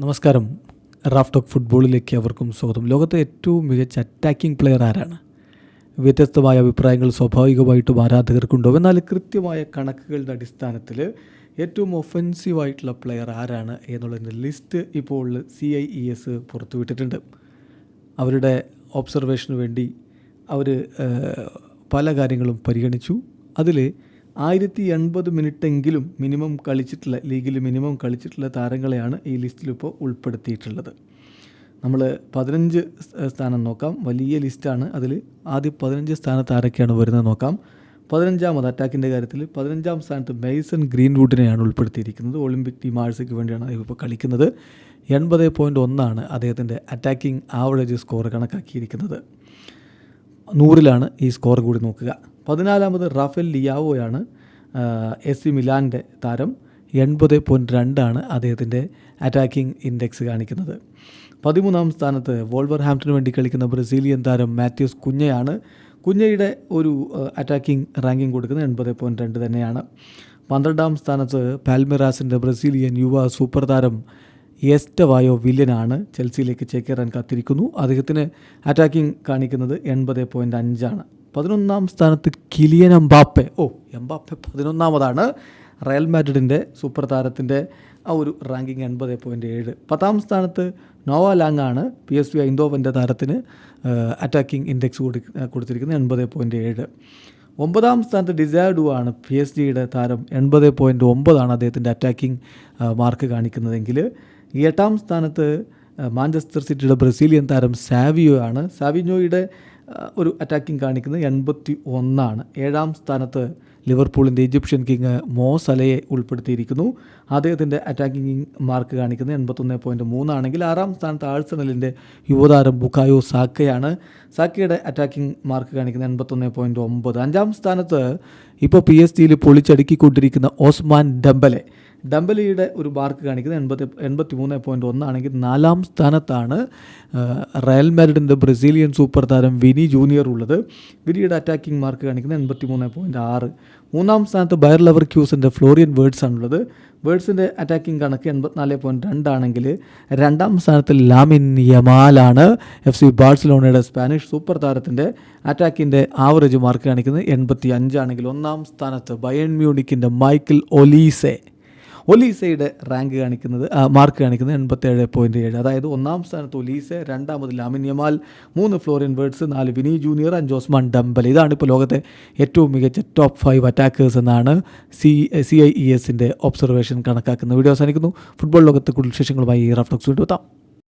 നമസ്കാരം. Raf talk ഫുട്ബോളിലേക്ക് അവർക്കും സ്വാഗതം. ലോകത്തെ ഏറ്റവും മികച്ച അറ്റാക്കിംഗ് പ്ലെയർ ആരാണ്? വ്യത്യസ്തമായ അഭിപ്രായങ്ങൾ സ്വാഭാവികമായിട്ടും ആരാധകർക്കുണ്ടോ എന്നാൽ കൃത്യമായ കണക്കുകളുടെ അടിസ്ഥാനത്തിൽ ഏറ്റവും ഒഫൻസീവായിട്ടുള്ള പ്ലെയർ ആരാണ് എന്നുള്ളതിന്റെ ലിസ്റ്റ് ഇപ്പോൾ സി ഐ ഇ എസ് പുറത്തുവിട്ടിട്ടുണ്ട്. അവരുടെ ഒബ്സർവേഷന് വേണ്ടി അവർ പല കാര്യങ്ങളും പരിഗണിച്ചു. അതിൽ ആയിരത്തി എൺപത് മിനിറ്റെങ്കിലും മിനിമം കളിച്ചിട്ടുള്ള ലീഗിൽ മിനിമം കളിച്ചിട്ടുള്ള താരങ്ങളെയാണ് ഈ ലിസ്റ്റിലിപ്പോൾ ഉൾപ്പെടുത്തിയിട്ടുള്ളത്. നമ്മൾ പതിനഞ്ച് സ്ഥാനം നോക്കാം. വലിയ ലിസ്റ്റാണ് അതിൽ ആദ്യം പതിനഞ്ച് സ്ഥാനത്ത് ആരൊക്കെയാണ് വരുന്നത് നോക്കാം. പതിനഞ്ചാമത് അറ്റാക്കിന്റെ കാര്യത്തിൽ പതിനഞ്ചാം സ്ഥാനത്ത് മെയ്സൺ ഗ്രീൻവുഡിനെയാണ് ഉൾപ്പെടുത്തിയിരിക്കുന്നത്. ഒളിമ്പിക് ടീം ആഴ്സയ്ക്ക് വേണ്ടിയാണ് അദ്ദേഹം ഇപ്പോൾ കളിക്കുന്നത്. എൺപത് പോയിന്റ് ഒന്നാണ് അദ്ദേഹത്തിന്റെ അറ്റാക്കിംഗ് ആവറേജ് സ്കോർ കണക്കാക്കിയിരിക്കുന്നത്. നൂറിലാണ് ഈ സ്കോർ കൂടി നോക്കുക. പതിനാലാമത് റാഫേൽ ലിയാവോയാണ് എസ് സി മിലാന്റെ താരം. എൺപത് പോയിന്റ് രണ്ടാണ് അദ്ദേഹത്തിന്റെ അറ്റാക്കിംഗ് ഇൻഡെക്സ് കാണിക്കുന്നത്. പതിമൂന്നാം സ്ഥാനത്ത് വോൾവർ ഹാംപ്റ്റന് വേണ്ടി കളിക്കുന്ന ബ്രസീലിയൻ താരം മാത്യൂസ് കുഞ്ഞയാണ്. കുഞ്ഞയുടെ ഒരു അറ്റാക്കിംഗ് റാങ്കിങ് കൊടുക്കുന്നത് എൺപത് പോയിന്റ് രണ്ട് തന്നെയാണ്. പന്ത്രണ്ടാം സ്ഥാനത്ത് പാൽമിറാസിന്റെ ബ്രസീലിയൻ യുവ സൂപ്പർ താരം എസ്റ്റവായോ വില്യനാണ് ചെൽസിയിലേക്ക് ചേക്കേറാൻ കാത്തിരിക്കുന്നു. അദ്ദേഹത്തിന് അറ്റാക്കിംഗ് കാണിക്കുന്നത് എൺപത് പോയിന്റ് അഞ്ചാണ് പതിനൊന്നാം സ്ഥാനത്ത് കിലിയൻ എംബാപ്പെ. ഓ എംബാപ്പെ പതിനൊന്നാമതാണ്. റയൽ മാഡ്രിഡിന്റെ സൂപ്പർ താരത്തിന്റെ ആ ഒരു റാങ്കിങ് എൺപത് പോയിന്റ് ഏഴ്. പത്താം സ്ഥാനത്ത് നോവ ലാങ് ആണ് പി എസ് വി ഐന്തോവന്റെ താരത്തിന് അറ്റാക്കിംഗ് ഇൻഡെക്സ് കൊടു കൊടുത്തിരിക്കുന്നത് എൺപത് പോയിന്റ് ഏഴ്. ഒമ്പതാം സ്ഥാനത്ത് ഡിസൈഡു ആണ് പി എസ് ജിയുടെ താരം എൺപത് പോയിന്റ് ഒമ്പതാണ് അദ്ദേഹത്തിന്റെ അറ്റാക്കിംഗ് മാർക്ക് കാണിക്കുന്നതെങ്കിൽ. എട്ടാം സ്ഥാനത്ത് മാഞ്ചസ്റ്റർ സിറ്റിയുടെ ബ്രസീലിയൻ താരം സാവിയോ ആണ്. സാവിനോയുടെ ഒരു അറ്റാക്കിംഗ് കാണിക്കുന്നത് എൺപത്തി ഒന്നാണ് ഏഴാം സ്ഥാനത്ത് ലിവർപൂളിന്റെ ഈജിപ്ഷ്യൻ കിങ് മോ സലയെ ഉൾപ്പെടുത്തിയിരിക്കുന്നു. അദ്ദേഹത്തിന്റെ അറ്റാക്കിംഗ് മാർക്ക് കാണിക്കുന്നത് എൺപത്തൊന്ന് പോയിന്റ് മൂന്നാണെങ്കിൽ ആറാം സ്ഥാനത്ത് ആഴ്സണലിന്റെ യുവതാരം ബുക്കായോ സാക്കയാണ്. സാക്കയുടെ അറ്റാക്കിംഗ് മാർക്ക് കാണിക്കുന്നത് എൺപത്തൊന്ന് പോയിന്റ് ഒമ്പത്. അഞ്ചാം സ്ഥാനത്ത് ഇപ്പോൾ പി എസ് ടിയിൽ പൊളിച്ചടുക്കിക്കൊണ്ടിരിക്കുന്ന ഓസ്മാൻ ഡംബലെ ഡംബലിയുടെ ഒരു മാർക്ക് കാണിക്കുന്നത് എൺപത്തി എൺപത്തി മൂന്ന് പോയിന്റ് ഒന്നാണെങ്കിൽ നാലാം സ്ഥാനത്താണ് റയൽ മാരിഡിന്റെ ബ്രസീലിയൻ സൂപ്പർ താരം വിനി ജൂനിയർ ഉള്ളത്. വിനിയുടെ അറ്റാക്കിംഗ് മാർക്ക് കാണിക്കുന്നത് എൺപത്തി മൂന്ന് പോയിന്റ് ആറ്. മൂന്നാം സ്ഥാനത്ത് ബയർ ലവർ ക്യൂസിന്റെ ഫ്ലോറിയൻ വേർഡ്സ് ആണുള്ളത്. വേർഡ്സിന്റെ അറ്റാക്കിംഗ് കണക്ക് എൺപത്തിനാല് പോയിന്റ് രണ്ടാണെങ്കിൽ രണ്ടാം സ്ഥാനത്ത് ലാമിൻ യമാലാണ്. എഫ് സി ബാഴ്സലോണയുടെ സ്പാനിഷ് സൂപ്പർ താരത്തിന്റെ അറ്റാക്കിന്റെ ആവറേജ് മാർക്ക് കാണിക്കുന്നത് എൺപത്തി അഞ്ചാണെങ്കിൽ ഒന്നാം സ്ഥാനത്ത് ബയൺ മ്യൂണിക്കിന്റെ മൈക്കിൾ ഒലീസെ. ഒലീസയുടെ റാങ്ക് കാണിക്കുന്നത് മാർക്ക് കാണിക്കുന്നത് എൺപത്തേഴ് പോയിന്റ് ഏഴ്. അതായത് ഒന്നാം സ്ഥാനത്ത് ഒലീസ രണ്ടാമത് ലാമിൻ യമാൽ മൂന്ന് ഫ്ലോറിൻ വേർഡ്സ് നാല് വിനി ജൂനിയർ അഞ്ച് ഓസ്മാൻ ഡംബൽ ഇതാണ് ഇപ്പോൾ ലോകത്തെ ഏറ്റവും മികച്ച ടോപ്പ് ഫൈവ് അറ്റാക്കേഴ്സ് എന്നാണ് സി സി ഐ ഇ എസിന്റെ ഒബ്സർവേഷൻ കണക്കാക്കുന്ന വീഡിയോ അവസാനിക്കുന്നു. ഫുട്ബോൾ ലോകത്തെ കൂടുതൽ വിശേഷങ്ങളുമായി റഫ്ലക്സ് വീണ്ടും എത്താം.